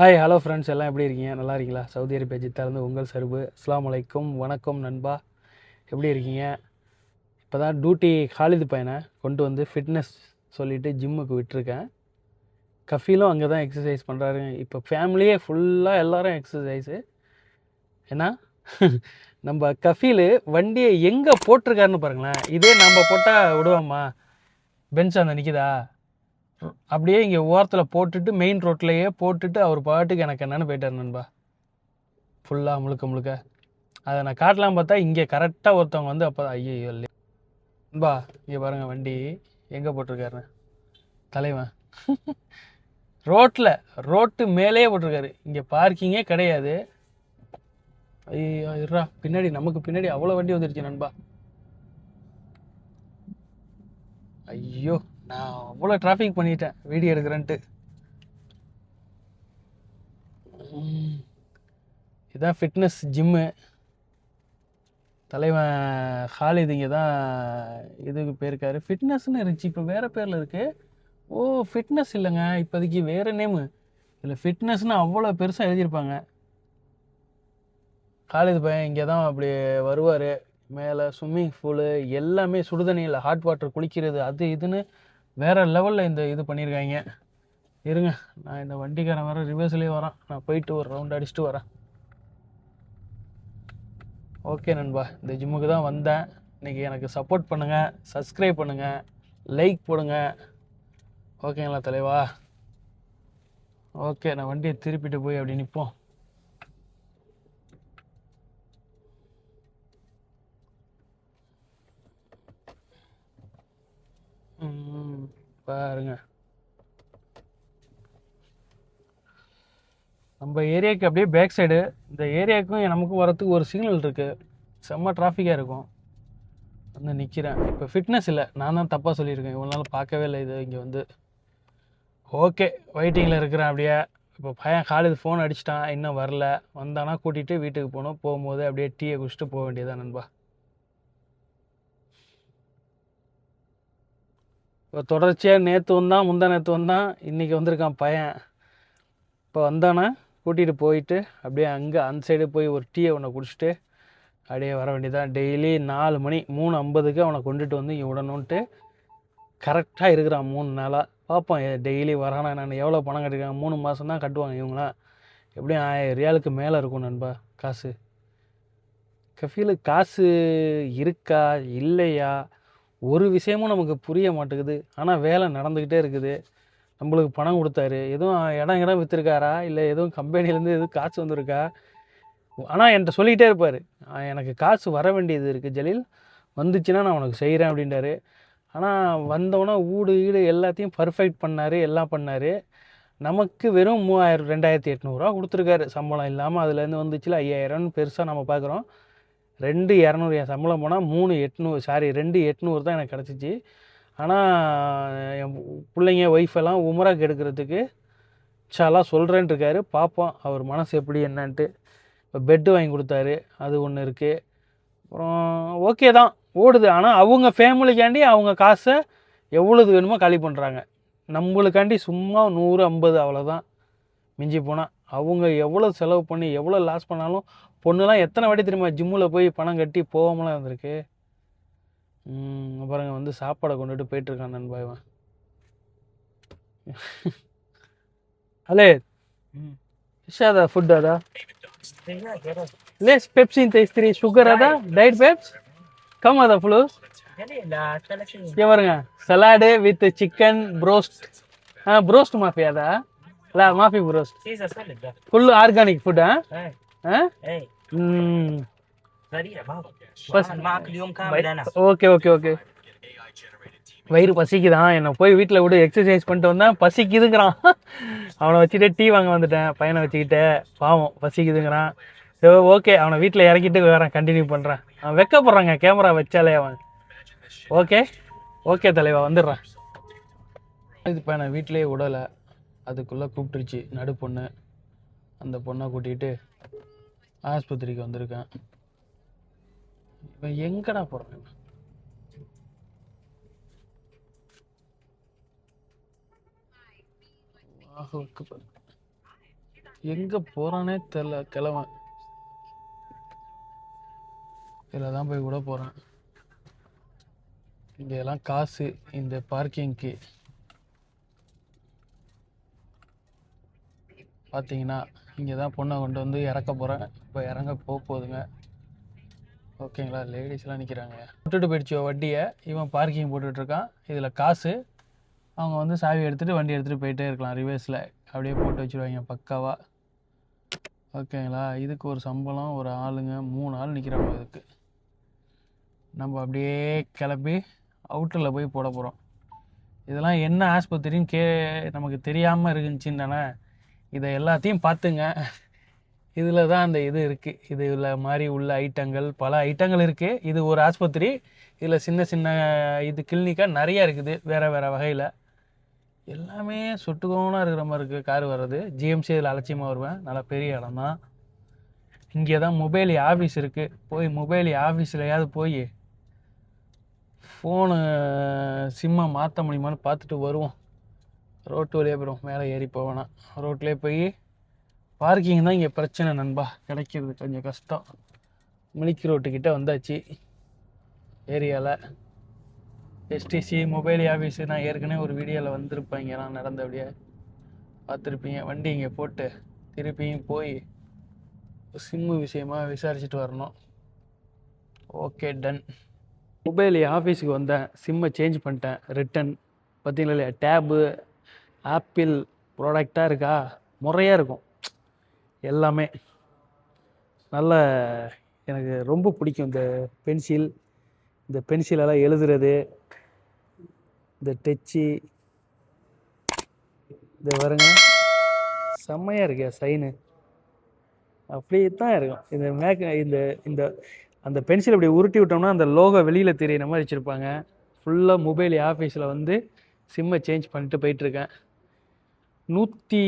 Hi hello friends எல்லாம் எப்படி இருக்கீங்க? நல்லா இருக்கீங்களா? சவுதி அரேபியா ஜித்தாலேருந்து உங்கள் சருபு அஸ்லாம் அலைக்கும். வணக்கம் நண்பா. எப்படி இருக்கீங்க? இப்போ தான் டியூட்டி ஹாலிது பையனை கொண்டு வந்து ஃபிட்னஸ் சொல்லிவிட்டு ஜிம்முக்கு விட்டுருக்கேன். கஃபீலும் அங்கே தான் எக்ஸசைஸ் பண்ணுறாரு இப்போ ஃபேமிலியே ஃபுல்லாக எல்லாரும் எக்ஸசைஸு ஏன்னா நம்ம கஃபீல் வண்டியை எங்கே போட்டிருக்காருன்னு பாருங்களேன். இதே நம்ம போட்டால் விடுவோம்மா பெஞ்ச் அந்த நிற்கிதா அப்படியே இங்கே ஓரத்தில் போட்டுட்டு மெயின் ரோட்லேயே போட்டுட்டு அவர் பாட்டுக்கு எனக்கு என்னன்னு போயிட்டார் நண்பா. ஃபுல்லாக முழுக்க முழுக்க. அதை நான் காட்டலாம் பார்த்தா இங்கே கரெக்டாக ஒருத்தவங்க வந்து அப்போ ஐயோ இல்லையா. நண்பா இங்கே பாருங்கள் வண்டி எங்கே போட்டிருக்காரு தலைவன். ரோட்டில் ரோட்டு மேலேயே போட்டிருக்காரு. இங்கே பார்க்கிங்கே கிடையாது. ஐயோ இருறா பின்னாடி நமக்கு பின்னாடி அவ்வளோ வண்டி வந்துருச்சு நண்பா. ஐயோ. நான் அவ்வளோ டிராஃபிக் பண்ணிட்டேன். வீடியோ எடுக்கிறேன்ட்டு. இதான் ஃபிட்னஸ் ஜிம்மு தலைவன் ஹாலித் இங்கே தான் இதுக்கு போயிருக்காரு. ஃபிட்னஸ்னு இருந்துச்சு இப்போ வேறு பேரில் இருக்குது ஓ ஃபிட்னஸ் இல்லைங்க. இப்போதைக்கு வேறு நேமு இதில் ஃபிட்னஸ்னு அவ்வளோ பெருசாக எழுதியிருப்பாங்க. காலேஜ் பையன் இங்கே தான் அப்படி வருவார். மேலே ஸ்விம்மிங் பூலு எல்லாமே சுடுதண்ணியில் ஹாட் வாட்டர் குளிக்கிறது அது இதுன்னு வேறு லெவலில் இந்த இது பண்ணியிருக்காங்க இருங்க நான் இந்த வண்டிக்காரன் வர ரிவர்ஸ்லேயே வரேன். நான் போயிட்டு ஒரு ரவுண்ட் அடிச்சுட்டு வரேன். ஓகே நண்பா இந்த ஜிம்முக்கு தான் வந்தேன். இன்றைக்கி எனக்கு சப்போர்ட் பண்ணுங்கள் சப்ஸ்கிரைப் பண்ணுங்கள் லைக் போடுங்க. ஓகேங்களா தலைவா? ஓகே நான் வண்டியை திருப்பிட்டு போய் அப்படி நிற்போம் ம், பாருங்க. நம்ம ஏரியாவுக்கு அப்படியே பேக் சைடு இந்த ஏரியாவுக்கும் நமக்கும் வரத்துக்கு ஒரு சிக்னல் இருக்குது செம்ம டிராஃபிக்காக இருக்கும். வந்து நிற்கிறேன் இப்போ ஃபிட்னஸ் இல்லை. நான் தான் தப்பாக சொல்லியிருக்கேன். இவ்வளோ நாள் பார்க்கவே இல்லை இது இங்கே வந்து. ஓகே வெயிட்டிங்கில் இருக்கிறேன் அப்படியே. இப்போ பையன் காலேஜ் ஃபோன் அடிச்சிட்டான். இன்னும் வரல. வந்தானா கூட்டிகிட்டு வீட்டுக்கு போகணும். போகும்போது அப்படியே டீயை குடிச்சிட்டு போக வேண்டியதான் நண்பா. இப்போ தொடர்ச்சியாக நேற்று வந்தான் முந்தா நேற்று வந்தான் இன்றைக்கி வந்திருக்கான் பையன். இப்போ வந்தானா கூட்டிகிட்டு போயிட்டு அப்படியே அங்கே அந்த சைடு போய் ஒரு டீயை அவனை குடிச்சிட்டு அப்படியே வர வேண்டியதான் டெய்லி நாலு மணி மூணு ஐம்பதுக்கு அவனை கொண்டுட்டு வந்து இங்கே விடணுன்ட்டு கரெக்டாக இருக்கிறான் மூணு நாளாக பார்ப்போம் டெய்லி வரானா நான் எவ்வளோ பணம் கட்டிருக்கேன்? மூணு மாதம் தான் கட்டுவாங்க இவங்களாம் எப்படியும் ஆயிரம் ரியாலுக்கு மேலே இருக்கும் நண்பா காசு. கஃபீலுக்கு காசு இருக்கா? இல்லையா? ஒரு விஷயமும் நமக்கு புரிய மாட்டேங்குது. ஆனால் வேலை நடந்துக்கிட்டே இருக்குது. நம்மளுக்கு பணம் கொடுத்தாரு. எதுவும் இடம் இடம் விற்றுருக்காரா இல்லை எதுவும் கம்பெனிலேருந்து எதுவும் காசு வந்திருக்கா? ஆனால் என்கிட்ட சொல்லிக்கிட்டே இருப்பார். எனக்கு காசு வர வேண்டியது இருக்குது ஜலீல். வந்துச்சுன்னா நான் உனக்கு செய்கிறேன் அப்படின்றாரு. ஆனால் வந்தவொடனே ஊடு ஈடு எல்லாத்தையும் பர்ஃபெக்ட் பண்ணார் எல்லாம் பண்ணார். நமக்கு வெறும் மூவாயிரம் ரெண்டாயிரத்தி எட்நூறுரூவா கொடுத்துருக்காரு. சம்பளம் இல்லாமல் அதுலேருந்து வந்துச்சுல ஐயாயிரம்னு பெருசாக நம்ம பார்க்குறோம். ரெண்டு இரநூறு என் சம்பளம் போனால் மூணு எட்நூறு சாரி ரெண்டு எட்நூறு தான் எனக்கு கிடச்சிச்சு. ஆனால் என் பிள்ளைங்க ஒய்ஃப் எல்லாம் உமராக்கு எடுக்கிறதுக்கு சாலா சொல்கிறேன்ட்டு இருக்காரு. பார்ப்போம் அவர் மனசு எப்படி என்னன்ட்டு. இப்போ பெட்டு வாங்கி கொடுத்தாரு அது ஒன்று இருக்குது அப்புறம் ஓகே தான் ஓடுது. ஆனால் அவங்க ஃபேமிலிக்காண்டி அவங்க காசை எவ்வளோது வேணுமோ காலி பண்ணுறாங்க நம்மளுக்காண்டி சும்மா நூறு ஐம்பது அவ்வளோதான் மிஞ்சி போனால் அவங்க எவ்வளோ செலவு பண்ணி எவ்வளோ லாஸ் பண்ணாலும் பொண்ணுலாம் எத்தனை வாட்டி தெரியுமா ஜிம்மில் போய் பணம் கட்டி போகாமலாம் இருந்திருக்கு? அப்புறங்க வந்து சாப்பாடை கொண்டுட்டு போயிட்டுருக்கான் நண்பா ஹலே விஷாதா ஃபுட் அதா லேஸ் பெப்சி இந்த இஸ்திரி சுகர் அதா டயட் பெப்ஸ் கம் அதா ஃபுல்லு இங்கே பாருங்க சலாடு வித் சிக்கன் ப்ரோஸ்ட் ஆ ப்ரோஸ்ட் மாஃபி அதா இல்லை மாஃபி ப்ரோஸ்ட் ஃபுல்லு ஆர்கானிக் ஃபுட்டா ஓகே ஓகே ஓகே. வயிறு பசிக்குதான் என்னை போய் வீட்டில் விடு எக்ஸசைஸ் பண்ணிட்டு வந்தேன் பசிக்குதுங்கிறான். அவனை வச்சுட்டு டீ வாங்க வந்துட்டேன் பையனை வச்சுக்கிட்டு. பாவம் பசிக்குதுங்கிறான். ஸோ ஓகே அவனை வீட்டில் இறக்கிட்டு வரேன் கண்டினியூ பண்ணுறேன் அவன் வெக்கப்படுறாங்க கேமரா வச்சாலே அவன். ஓகே? ஓகே தலைவா வந்துடுறேன். இது பையனை வீட்டிலேயே விடலை. அதுக்குள்ளே கூப்பிட்டுருச்சு நடு பொண்ணு. அந்த பொண்ணை கூட்டிகிட்டு ஆஸ்பத்திரிக்கு வந்திருக்கேன். இவன் எங்கடா போகிறேன் எங்க போறானே எங்கே தெரில கிழவன் இதில் தான் போய் கூட போகிறேன் இங்க எல்லாம் காசு இந்த பார்க்கிங்க்கு பார்த்தீங்கன்னா இங்கே தான் பொண்ணை கொண்டு வந்து இறக்க போகிறேன் இப்போ இறங்க போக போகுதுங்க ஓகேங்களா லேடிஸ்லாம் நிற்கிறாங்க விட்டுட்டு போயிடுச்சு வண்டியை. இவன் பார்க்கிங் போட்டுட்ருக்கான் இதில் காசு. அவங்க வந்து சாவி எடுத்துகிட்டு வண்டி எடுத்துகிட்டு போயிட்டே இருக்கலாம். ரிவர்ஸில் அப்படியே போட்டு வச்சுருவாங்க பக்காவாக ஓகேங்களா இதுக்கு ஒரு சம்பளம் ஒரு ஆளுங்க மூணு ஆள் நிற்கிறாங்க இதுக்கு. நம்ம அப்படியே கிளப்பி அவுட்டரில் போய் போட போகிறோம் இதெல்லாம் என்ன ஆஸ்பத்திரின்னு கே நமக்கு தெரியாமல் இருந்துச்சுன்னு தானே? இதை எல்லாத்தையும் பார்த்துங்க. இதில் தான் அந்த இது இருக்குது இதில் மாதிரி உள்ள ஐட்டங்கள் பல ஐட்டங்கள் இருக்குது இது ஒரு ஆஸ்பத்திரி. இதில் சின்ன சின்ன இது கிளினிக்காக நிறையா இருக்குது. வேறு வேறு வகையில். எல்லாமே சொட்டுக்கோணாக இருக்கிற மாதிரி இருக்குது கார் வர்றது. ஜிஎம்சி இதில் அலட்சியமாக வருவேன். நல்லா பெரிய இடம் தான். இங்கே தான் மொபைல் ஆஃபீஸ் இருக்குது போய் மொபைல் ஆஃபீஸ்லையாவது போய் ஃபோனு சிம்மை மாற்ற முடியுமான்னு பார்த்துட்டு வருவோம். ரோட்டு வழியாக போயிடும் மேலே ஏறி போவேனா ரோட்லேயே போய் பார்க்கிங் தான் இங்கே பிரச்சனை நண்பா. கிடைக்கிறது கொஞ்சம் கஷ்டம். மிலிக் ரோட்டுக்கிட்ட வந்தாச்சு. ஏரியாவில் எஸ்டிசி மொபைல் ஆஃபீஸு நான் ஏற்கனவே ஒரு வீடியோவில் வந்திருப்பேன். இங்கெல்லாம் நடந்தபடியே. பார்த்துருப்பீங்க. வண்டி இங்கே போட்டு திருப்பியும் போய் சிம்மு விஷயமாக விசாரிச்சுட்டு வரணும். ஓகே டன் மொபைல் ஆஃபீஸுக்கு வந்தேன். சிம்மை சேஞ்ச் பண்ணிட்டேன். ரிட்டன் பார்த்தீங்களா இல்லையா? டேபு ஆப்பிள் ப்ராடக்டாக இருக்கா? முறையாக இருக்கும். எல்லாமே. நல்ல எனக்கு ரொம்ப பிடிக்கும் இந்த பென்சில். இந்த பென்சிலெல்லாம் எழுதுறது. இந்த டச்சு. இந்த வருங்க செம்மையாக இருக்கே சைனு. அப்படியே தான் இருக்கும். இந்த மேக் இந்த இந்த அந்த பென்சில் இப்படி உருட்டி விட்டோம்னா அந்த லோகோ வெளியில் தெரியிற மாதிரி வச்சுருப்பாங்க. ஃபுல்லாக மொபைல் ஆஃபீஸில் வந்து சிம்மை சேஞ்ச் பண்ணிட்டு போயிட்டுருக்கேன் நூற்றி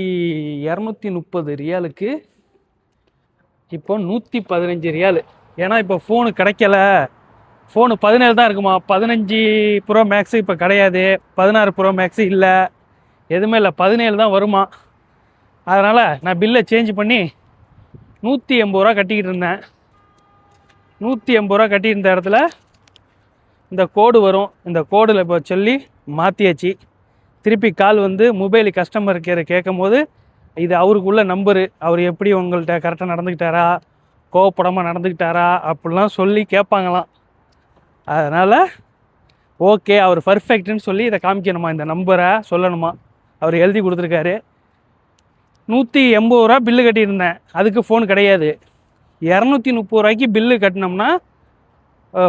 இரநூத்தி முப்பது ரியாலுக்கு இப்போ நூற்றி பதினஞ்சு ரியாலு. ஏன்னா இப்போ ஃபோனு கிடைக்கல. ஃபோனு பதினேழு தான் இருக்குமா? பதினஞ்சு ப்ரோ மேக்ஸு இப்போ கிடையாது. பதினாறு ப்ரோ மேக்ஸு இல்லை. எதுவுமே இல்லை. பதினேழு தான் வருமா? அதனால் நான் பில்லை சேஞ்ச் பண்ணி நூற்றி எண்பது ரூபா கட்டிக்கிட்டு இருந்தேன். நூற்றி எண்பது ரூபா கட்டியிருந்த இடத்துல இந்த கோடு வரும். இந்த கோடில் இப்போ சொல்லி மாற்றியாச்சு திருப்பி கால் வந்து மொபைல் கஸ்டமர் கேர் கேட்கும் போது இது அவருக்குள்ள நம்பரு அவர் எப்படி உங்கள்கிட்ட கரெக்டாக நடந்துக்கிட்டாரா கோவப்படாமல் நடந்துக்கிட்டாரா அப்படிலாம் சொல்லி கேட்பாங்களாம். அதனால் ஓகே அவர் பர்ஃபெக்ட்னு சொல்லி இதை காமிக்கணுமா இந்த நம்பரை சொல்லணுமா? அவர் எழுதி கொடுத்துருக்காரு. நூற்றி எண்பது ரூபா பில்லு கட்டியிருந்தேன். அதுக்கு ஃபோன் கிடையாது. இரநூத்தி முப்பது ரூபாய்க்கு பில்லு கட்டினோம்னா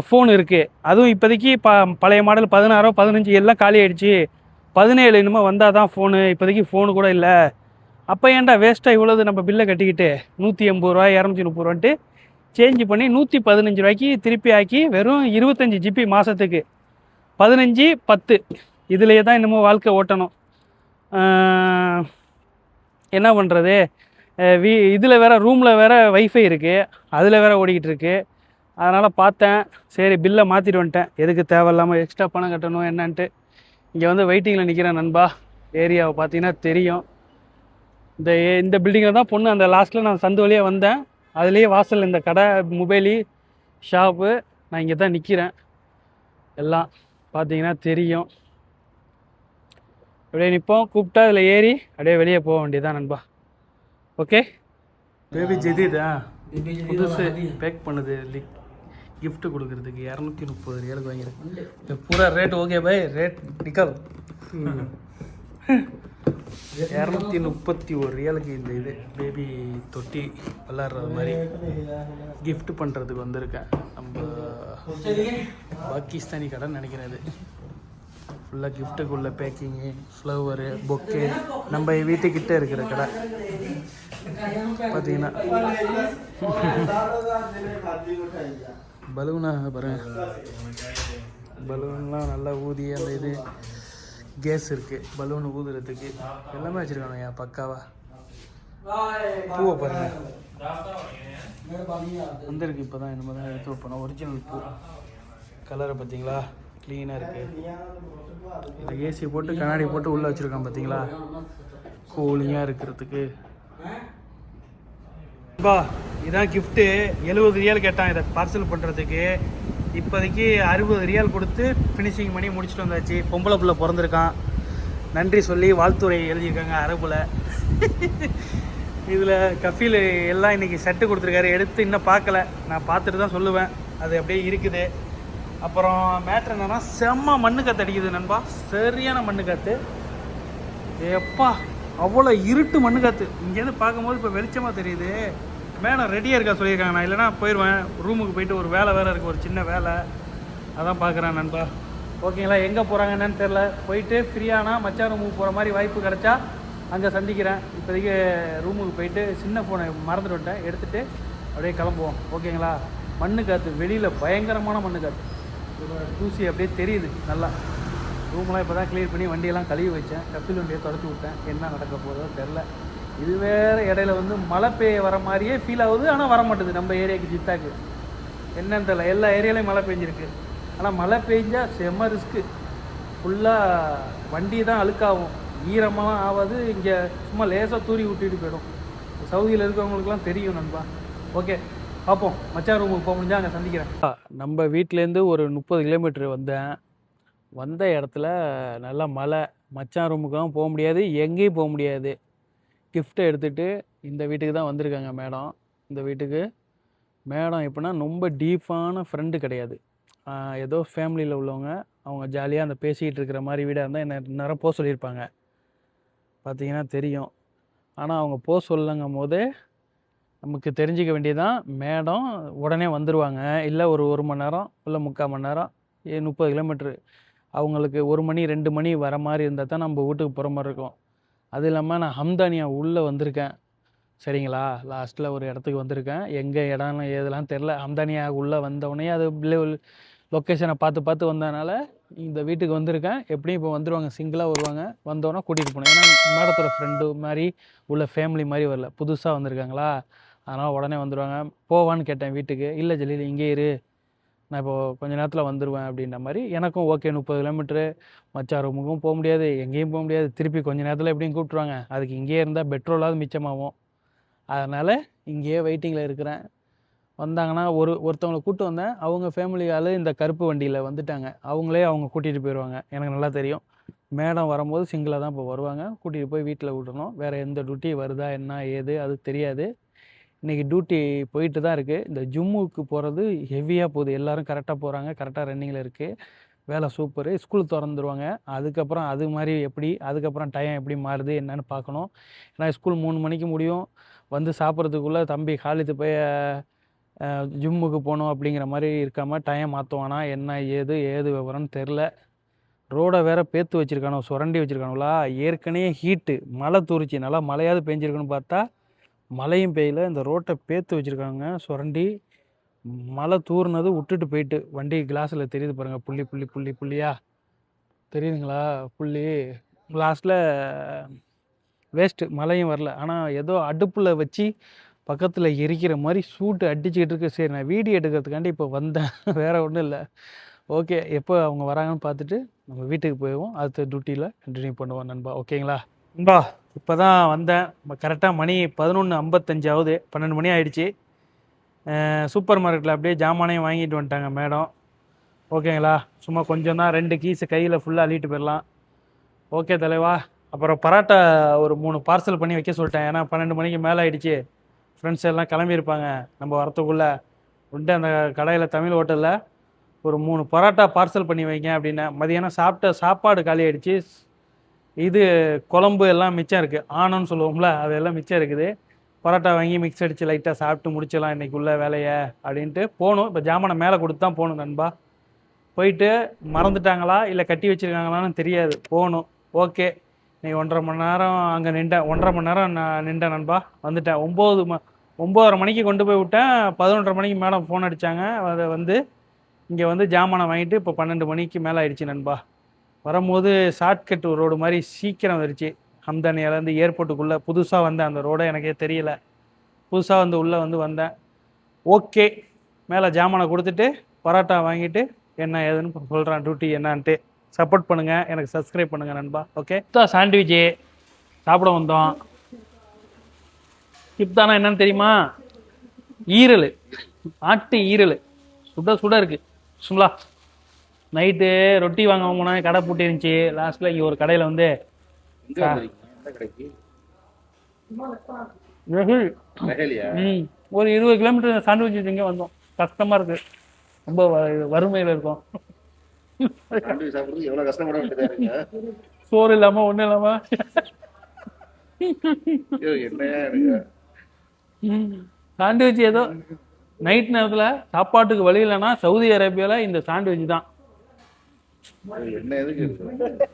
ஃபோன் இருக்குது அதுவும் இப்போதைக்கு ப பழைய மாடல் பதினாறோ பதினஞ்சு எல்லாம் காலி ஆயிடுச்சு. பதினேழு இனிமேல் வந்தால் தான் ஃபோனு இப்போதைக்கு ஃபோனு கூட இல்லை. அப்போ ஏன்டா வேஸ்ட்டாக இவ்வளோது நம்ம பில்லை கட்டிக்கிட்டு? நூற்றி எண்பது ரூபா இரநூத்தி முப்பது ரூபான்ட்டு சேஞ்ச் பண்ணி நூற்றி பதினஞ்சு ரூபாய்க்கு திருப்பி ஆக்கி வெறும் இருபத்தஞ்சி ஜிபி மாதத்துக்கு பதினஞ்சு பத்து. இதுலேயே தான் இன்னமும் வாழ்க்கை ஓட்டணும். என்ன பண்ணுறது வீ இதில் வேறு ரூமில் வேறு வைஃபை இருக்குது அதில் வேறு ஓடிக்கிட்டு இருக்கு. அதனால் பார்த்தேன். சரி பில்லை மாற்றிட்டு வந்துட்டேன். எதுக்கு தேவையில்லாமல் எக்ஸ்ட்ரா பணம் கட்டணும் என்னன்ட்டு. இங்கே வந்து வெயிட்டிங்கில் நிற்கிறேன் நண்பா ஏரியாவை பார்த்தீங்கன்னா தெரியும். இந்த ஏ- இந்த பில்டிங்கில் தான் பொண்ணு. அந்த லாஸ்ட்டில் நான் சந்து வழியாக வந்தேன். அதுலேயே வாசல் இந்த கடை மொபைலு ஷாப்பு நான் இங்கே தான் நிற்கிறேன் எல்லாம் பார்த்தீங்கன்னா தெரியும். அப்படியே நிற்போம் கூப்பிட்டா அதில் ஏறி அப்படியே வெளியே போக வேண்டியதுதான் நண்பா. ஓகே பேபி ஜெதிதா புதுசு பேக் பண்ணுது லிக் gift கொடுக்கறதுக்கு இரநூத்தி முப்பது ரியாலுக்கு வாங்கியிருக்கேன். பூரா ரேட் ஓகே பை ரேட் நிக்கல் இரநூத்தி முப்பத்தி ஒரு ரியாலுக்கு இந்த இது பேபி தொட்டி விளாட்றது மாதிரி gift பண்ணுறதுக்கு வந்திருக்கேன். நம்ம பாகிஸ்தானி கடைன்னு நினைக்கிறேன் இது. ஃபுல்லாக கிஃப்ட்டுக்குள்ள பேக்கிங்கு ஃப்ளவரு பொக்கே நம்ம வீட்டுக்கிட்ட இருக்கிற கடை. பார்த்தீங்கன்னா பலூனாக பாருங்க. பலூன்லாம் நல்லா ஊதி அந்த இது கேஸ் இருக்குது பலூன் ஊதுறதுக்கு. எல்லாமே வச்சுருக்காங்க ஐயா பக்காவா. பூவை பாருங்க. வந்திருக்கு இப்போ தான் என்ன தான் எடுத்து வைப்போம். ஒரிஜினல் பூ. கலரை பார்த்தீங்களா க்ளீனாக இருக்குது இந்த ஏசி போட்டு கண்ணாடி போட்டு உள்ளே வச்சுருக்கான் பார்த்தீங்களா கூலிங்காக இருக்கிறதுக்கு. பா இதான் கிஃப்ட்டு எழுபது ரியால் கேட்டான் இதை பார்சல் பண்ணுறதுக்கு இப்போதைக்கு அறுபது ரியால் கொடுத்து ஃபினிஷிங் பண்ணி முடிச்சுட்டு வந்தாச்சு. பொம்பளை பிள்ளை பிறந்திருக்கான். நன்றி சொல்லி வாழ்த்துறை எழுதியிருக்காங்க அரபுல இதில் கஃபீல் எல்லாம் இன்றைக்கி செட்டு கொடுத்துருக்காரு. எடுத்து இன்னும் பார்க்கல. நான் பார்த்துட்டு தான் சொல்லுவேன். அது அப்படியே இருக்குது. அப்புறம் மேட்ரு என்னென்னா செம்ம மண்ணு காற்று அடிக்குது நண்பா. சரியான மண்ணு காத்து. எப்பா அவ்வளோ இருட்டு மண்ணு காத்து. இங்கேருந்து பார்க்கும்போது இப்போ வெளிச்சமாக தெரியுது. மேடம் ரெடியாக இருக்கா சொல்லியிருக்காங்க. நான் இல்லைனா போயிடுவேன். ரூமுக்கு போயிட்டு ஒரு வேலை வேறு இருக்குது ஒரு சின்ன வேலை. அதான் பார்க்குறேன் நண்பா. ஓகேங்களா எங்கே போகிறாங்க என்னன்னு தெரில போயிட்டு ஃப்ரீயானா மச்சான் ரூமுக்கு போகிற மாதிரி வாய்ப்பு கிடச்சா அங்கே சந்திக்கிறேன். இப்போதைக்கு ரூமுக்கு போயிட்டு சின்ன ஃபோனை மறந்துட்டு விட்டேன் எடுத்துகிட்டு அப்படியே கிளம்புவோம். ஓகேங்களா மண்ணு காற்று வெளியில் பயங்கரமான மண்ணு காற்று தூசி அப்படியே தெரியுது நல்லா. ரூம்லாம் இப்போ தான் க்ளீன் பண்ணி வண்டியெல்லாம் கழுவி வச்சேன். கப்பில் வண்டியை தொடச்சி விட்டேன். என்ன நடக்க போதோ தெரில இது வேறு இடையில வந்து மழை பெய்ய வர மாதிரியே ஃபீல் ஆகுது ஆனால் வர மாட்டேது நம்ம ஏரியாவுக்கு ஜித்தாக்கு. என்னன்னு தெரியல. எல்லா ஏரியாலையும் மழை பெஞ்சிருக்கு. ஆனால் மழை பெஞ்சால் செம்ம ரிஸ்க்கு ஃபுல்லாக வண்டி தான் அழுக்காகும். ஈரமாக ஆகாது. இங்கே சும்மா லேசாக தூரி விட்டுட்டு போயிடும். சவுதியில் இருக்கிறவங்களுக்குலாம் தெரியும் நண்பா. ஓகே பார்ப்போம் மச்சான் ரூமுக்கு போக முடிஞ்சா அங்கே சந்திக்கிறேன். நம்ம வீட்டிலேருந்து ஒரு முப்பது கிலோமீட்டர் வந்தேன். வந்த இடத்துல நல்லா மழை. மச்சான் ரூமுக்கெல்லாம் போக முடியாது. எங்கேயும் போக முடியாது. கிஃப்ட்டை எடுத்துகிட்டு இந்த வீட்டுக்கு தான் வந்திருக்காங்க மேடம். இந்த வீட்டுக்கு மேடம் எப்படின்னா ரொம்ப டீப்பான ஃப்ரெண்டு கிடையாது. ஏதோ ஃபேமிலியில் உள்ளவங்க அவங்க ஜாலியாக அந்த பேசிக்கிட்டு இருக்கிற மாதிரி வீடாக இருந்தால் என்ன நேரம் போக சொல்லியிருப்பாங்க. பார்த்தீங்கன்னா தெரியும். ஆனால் அவங்க போக சொல்லுங்கும் போது நமக்கு தெரிஞ்சுக்க வேண்டியதான் மேடம் உடனே வந்துடுவாங்க இல்லை ஒரு ஒரு மணி நேரம் இல்லை முக்கால் மணி நேரம் ஏ முப்பது கிலோமீட்ரு அவங்களுக்கு ஒரு மணி ரெண்டு மணி வர மாதிரி இருந்தால் தான் நம்ம வீட்டுக்கு போகிற மாதிரி இருக்கும். அது இல்லாமல் நான் ஹம்தானியா உள்ளே வந்திருக்கேன். சரிங்களா? லாஸ்ட்டில் ஒரு இடத்துக்கு வந்திருக்கேன். எங்கே இடம்னு ஏதெல்லாம் தெரில ஹம்தானியா உள்ளே வந்தவுடனே அது லொக்கேஷனை பார்த்து பார்த்து வந்ததுனால இந்த வீட்டுக்கு வந்திருக்கேன். எப்படியும் இப்போ வந்துடுவாங்க சிங்கிளாக வருவாங்க. வந்தோடனே கூட்டிகிட்டு போனேன். ஏன்னா மேடத்தோட ஃப்ரெண்டு மாதிரி உள்ள ஃபேமிலி மாதிரி வரல. புதுசாக வந்திருக்காங்களா? அதனால் உடனே வந்துடுவாங்க போவான்னு கேட்டேன் வீட்டுக்கு. இல்லை ஜலீல் இங்கே இரு. நான் இப்போது கொஞ்ச நேரத்தில் வந்துடுவேன் அப்படின்ற மாதிரி எனக்கும் ஓகே முப்பது கிலோமீட்ரு மச்சான் ரூமுக்கும் போக முடியாது எங்கேயும் போக முடியாது. திருப்பி கொஞ்ச நேரத்தில் எப்படியும் கூப்பிட்ருவாங்க அதுக்கு இங்கேயே இருந்தால் பெட்ரோலாவது மிச்சமாகும். அதனால் இங்கேயே வெயிட்டிங்கில் இருக்கிறேன். வந்தாங்கன்னா ஒரு ஒருத்தவங்களை கூப்பிட்டு வந்தேன். அவங்க ஃபேமிலி இந்த கருப்பு வண்டியில் வந்துட்டாங்க. அவங்களே அவங்க கூட்டிகிட்டு போயிடுவாங்க எனக்கு நல்லா தெரியும். மேடம் வரும்போது சிங்கிளாக தான் இப்போ வருவாங்க. கூட்டிகிட்டு போய் வீட்டில் விடணும். வேறு எந்த டியூட்டி வருதா என்ன ஏது அது தெரியாது. இன்றைக்கி டியூட்டி போயிட்டு தான் இருக்குது இந்த ஜிம்முக்கு போகிறது ஹெவியாக போகுது. எல்லாரும் கரெக்டாக போகிறாங்க கரெக்டாக ரன்னிங்கில் இருக்குது வேலை சூப்பரு ஸ்கூல் திறந்துருவாங்க. அதுக்கப்புறம் அது மாதிரி எப்படி அதுக்கப்புறம் டைம் எப்படி மாறுது என்னென்னு பார்க்கணும். ஏன்னா ஸ்கூல் மூணு மணிக்கு முடியும். வந்து சாப்பிட்றதுக்குள்ளே தம்பி காலேஜ் போய் ஜிம்முக்கு போகணும் அப்படிங்கிற மாதிரி இருக்காமல் டைம் மாற்றுவானா என்ன ஏது ஏது விவரம்னு தெரில ரோடை வேற பேத்து வச்சுருக்கானோ சுரண்டி வச்சுருக்கானுங்களா ஏற்கனவே ஹீட்டு மழை தூரிச்சு. நல்லா மழையாவது பெஞ்சிருக்குன்னு பார்த்தா மழையும் பெய்யல. இந்த ரோட்டை பேத்து வச்சிருக்காங்க. சுரண்டி. மழை தூறுனது விட்டுட்டு போயிட்டு. வண்டி கிளாஸில் தெரியுது பாருங்க. புள்ளி புள்ளி புள்ளி புள்ளியா? தெரியுதுங்களா? புள்ளி. லாஸ்ட்டில் வேஸ்ட்டு மழையும் வரல. ஆனால் ஏதோ அடுப்பில் வச்சு பக்கத்தில் எரிக்கிற மாதிரி சூட்டு அடிச்சுக்கிட்டு இருக்கு. சரி நான் வீடியோ எடுக்கிறதுக்காண்டி இப்போ வந்தேன். வேறு ஒன்றும் இல்லை. ஓகே. எப்போ அவங்க வராங்கன்னு பார்த்துட்டு நம்ம வீட்டுக்கு போயிடுவோம். அடுத்த டியூட்டியில் கண்டினியூ பண்ணுவோம் நண்பா. ஓகேங்களா? நண்பா. இப்போ தான் வந்தேன் கரெக்டாக மணி பதினொன்று ஐம்பத்தஞ்சு ஆகுது பன்னெண்டு மணி ஆயிடுச்சு. சூப்பர் மார்க்கெட்டில் அப்படியே ஜாமானையும் வாங்கிட்டு வந்துட்டாங்க மேடம். ஓகேங்களா? சும்மா கொஞ்சம் தான் ரெண்டு கீஸு கையில் ஃபுல்லாக அள்ளிட்டு போயிடலாம். ஓகே தலைவா. அப்புறம் பரோட்டா ஒரு மூணு பார்சல் பண்ணி வைக்க சொல்லிட்டேன். ஏன்னா பன்னெண்டு மணிக்கு மேலே ஆயிடுச்சு. ஃப்ரெண்ட்ஸ் எல்லாம் கிளம்பியிருப்பாங்க நம்ம வரத்துக்குள்ளே. உண்டு அந்த கடையில் தமிழ் ஹோட்டலில் ஒரு மூணு பரோட்டா பார்சல் பண்ணி வைங்க அப்படின்னேன். மதியானம் சாப்பிட்ட சாப்பாடு காலி ஆயிடுச்சு. இது குழம்பு எல்லாம் மிச்சம் இருக்குது ஆனம்னு சொல்லுவோம்ல அதெல்லாம் மிச்சம் இருக்குது. பரோட்டா வாங்கி மிக்ஸ் அடித்து லைட்டாக சாப்பிட்டு முடிச்சிடலாம் இன்றைக்கி உள்ள வேலையை அப்படின்ட்டு போகணும். இப்போ ஜாமானை மேலே கொடுத்து தான் போகணும் நண்பா. போயிட்டு மறந்துட்டாங்களா இல்லை கட்டி வச்சிருக்காங்களான்னு தெரியாது. போகணும். ஓகே. நீ ஒன்றரை மணி நேரம் அங்கே நின்றேன் ஒன்றரை மணி நேரம் நான் நின்றேன் நண்பா. வந்துட்டேன். ஒம்பது ம ஒம்போதரை மணிக்கு கொண்டு போய் விட்டேன். பதினொன்றரை மணிக்கு மேடம் ஃபோன் அடித்தாங்க அதை வந்து இங்கே வந்து ஜாமானை வாங்கிட்டு இப்போ பன்னெண்டு மணிக்கு மேலே ஆயிடுச்சு நண்பா. வரும்போது ஷார்ட்கட் ரோடு மாதிரி சீக்கிரம் வந்துருச்சு. ஹம்தானியாலேருந்து ஏர்போர்ட்டுக்குள்ளே புதுசாக வந்தேன் அந்த ரோடை எனக்கே தெரியல. புதுசாக வந்து உள்ளே வந்து வந்தேன். ஓகே மேலே ஜாமானை கொடுத்துட்டு பரோட்டா வாங்கிட்டு என்ன ஏதுன்னு சொல்கிறேன் டியூட்டி என்னான்ட்டு. சப்போர்ட் பண்ணுங்கள் எனக்கு சப்ஸ்கிரைப் பண்ணுங்கள் நண்பா. ஓகே தான் சாண்ட்விட்சு சாப்பிட வந்தோம். கிப்தானா என்னன்னு தெரியுமா? ஈரல். ஆட்டு ஈரல். சுட சுட இருக்குது சும்லா நைட்டு ரொட்டி வாங்க போனால் கடை பூட்டி இருந்துச்சு. லாஸ்ட்ல இங்கே ஒரு கடையில் வந்து ம். ஒரு இருபது கிலோமீட்டர் சாண்ட்விச் இங்கே வந்தோம். கஷ்டமா இருக்கு. ரொம்ப வறுமையில இருக்கோம். சோறு இல்லாம ஒண்ணும் இல்லாம. சாண்ட்விச் ஏதோ நைட் நேரத்துல சாப்பாட்டுக்கு வழி இல்லைன்னா சவுதி அரேபியால இந்த சாண்ட்விச் தான். Man, look at that.